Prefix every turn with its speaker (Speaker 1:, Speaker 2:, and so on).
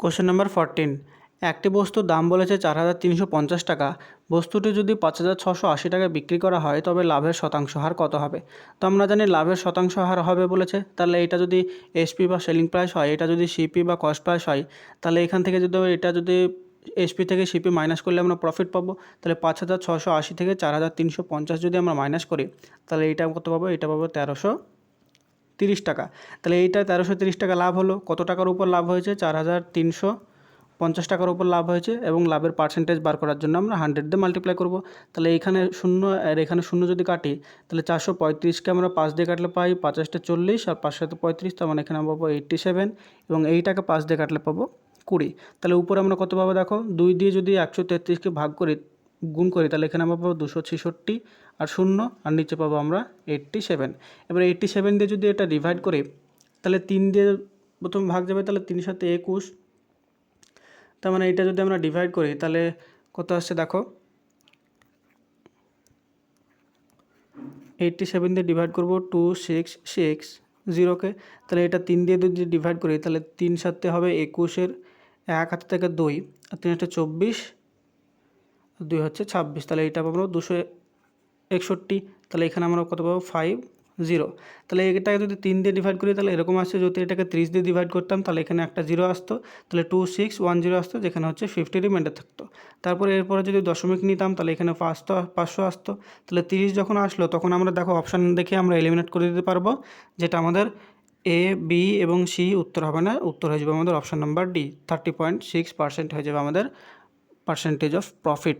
Speaker 1: Question number fourteen একটি বস্তুর দাম বলেছে চার হাজার তিনশো পঞ্চাশ টাকা। বস্তুটি যদি পাঁচ হাজার ছশো আশি টাকায় বিক্রি করা হয়, তবে লাভের শতাংশ হার কত হবে? তো আমরা জানি লাভের শতাংশ হার হবে বলেছে। তাহলে এটা যদি এসপি বা সেলিং প্রাইস হয়, এটা যদি সিপি বা কস্ট প্রাইস হয়, তাহলে এখান থেকে যদি এটা যদি এসপি থেকে সিপি মাইনাস করলে আমরা প্রফিট পাবো। তাহলে পাঁচ হাজার ছশো আশি থেকে চার হাজার তিনশো পঞ্চাশ যদি আমরা মাইনাস করি, তাহলে এইটা কত পাবো? এটা পাবো তেরোশো তিরিশ টাকা। তাহলে এইটা তেরোশো তিরিশ টাকা লাভ হলো। কত টাকার উপর লাভ হয়েছে? চার হাজার তিনশো পঞ্চাশ টাকার উপর লাভ হয়েছে এবং লাভের পার্সেন্টেজ বার করার জন্য আমরা হান্ড্রেড দিয়ে মাল্টিপ্লাই করব। তাহলে এখানে শূন্য, আর এখানে শূন্য যদি কাটি, তাহলে চারশো পঁয়ত্রিশকে আমরা পাঁচ দিয়ে কাটলে পাই পাঁচাশটা চল্লিশ আর পাঁচ সাথে পঁয়ত্রিশ, তার মানে এখানে আমরা পাবো এইট্টি সেভেন এবং এইটাকে পাঁচ দিয়ে কাটলে পাবো কুড়ি। তাহলে উপরে আমরা কত পাবো দেখো? দুই দিয়ে যদি একশো তেত্রিশকে ভাগ করি গুণ করি, তাহলে এখানে আমরা পাবো দুশো ছেষট্টি আর শূন্য, আর নিচে পাবো আমরা এইট্টি সেভেন। এবার এইট্টি সেভেন দিয়ে যদি এটা ডিভাইড করি, তাহলে তিন দিয়ে প্রথম ভাগ যাবে তাহলে তিন সাথে একুশ। তার মানে এটা যদি আমরা ডিভাইড করি, তাহলে কত আসছে দেখো? এইট্টি সেভেন দিয়ে ডিভাইড করব টু, সিক্স সিক্স, জিরোকে। তাহলে এটা তিন দিয়ে যদি ডিভাইড করি, তাহলে তিন সাথে হবে একুশের এক, হাতে থেকে দুই, আর তিন হচ্ছে চব্বিশ দুই হচ্ছে ছাব্বিশ। তাহলে এটা পাবো দুশো একষট্টি। তাহলে এখানে আমরা কত পাবো? Five, zero. তাহলে এটাকে যদি তিন দিয়ে ডিভাইড করি, তাহলে এরকম আসছে, যদি এটাকে ত্রিশ দিয়ে ডিভাইড করতাম, তাহলে এখানে একটা জিরো আসতো। তাহলে টু সিক্স ওয়ান জিরো আসতো, যেখানে হচ্ছে ফিফটি রিমাইন্ডার থাকতো। তারপরে এরপরে যদি দশমিক নিতাম, তাহলে এখানে পাঁচশো পাঁচশো আসতো। তাহলে তিরিশ যখন আসলো, তখন আমরা দেখো অপশান দেখে আমরা এলিমিনেট করে দিতে পারব, যেটা আমাদের এ বি এবং সি উত্তর হবে না, উত্তর হয়ে যাবে আমাদের option number D thirty point six percent হয়ে যাবে আমাদের পার্সেন্টেজ অফ প্রফিট